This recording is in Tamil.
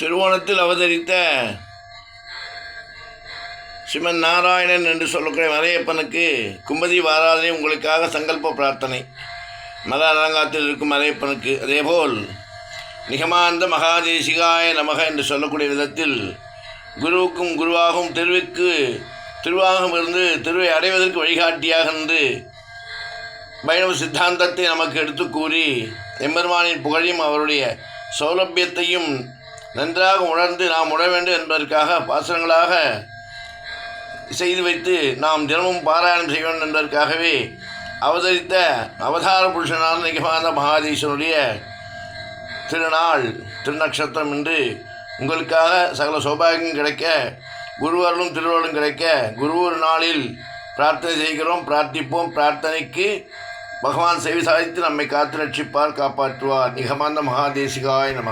திருவோணத்தில் அவதரித்த ஸ்ரீமன் நாராயணன் என்று சொல்லக்கூடிய மலையப்பனுக்கு கும்பதி வாராதே உங்களுக்காக சங்கல்ப பிரார்த்தனை. மத அரங்காத்தில் இருக்கும் மலையப்பனுக்கு. அதேபோல் நிகமாந்த மகாதேசிகாய நமக என்று சொல்லக்கூடிய விதத்தில் குருவுக்கும் குருவாகும் தெருவுக்கு திருவாகம் இருந்து திருவை அடைவதற்கு வழிகாட்டியாக இருந்து வைணவ சித்தாந்தத்தை நமக்கு எடுத்து கூறி எம்பெருமானின் புகழையும் அவருடைய சௌலபியத்தையும் நன்றாக உணர்ந்து நாம் உணர வேண்டும் என்பதற்காக பாசனங்களாக செய்து வைத்து நாம் தினமும் பாராயணம் செய்ய வேண்டும் என்பதற்காகவே அவதரித்த அவதார புருஷனான நிகமான மகாதீசனுடைய திருநாள் திருநக்ஷத்திரம் என்று உங்களுக்காக சகல சௌபாகியம் கிடைக்க குருவர்களும் திருவருளும் கிடைக்க குருவூர் நாளில் பிரார்த்தனை செய்கிறோம் பிரார்த்திப்போம். பிரார்த்தனைக்கு பகவான் செவி சாதித்து நம்மை காத்து ரட்சிப்பார் காப்பாற்றுவார். நிகமாந்த மகாதேசிகாய் நம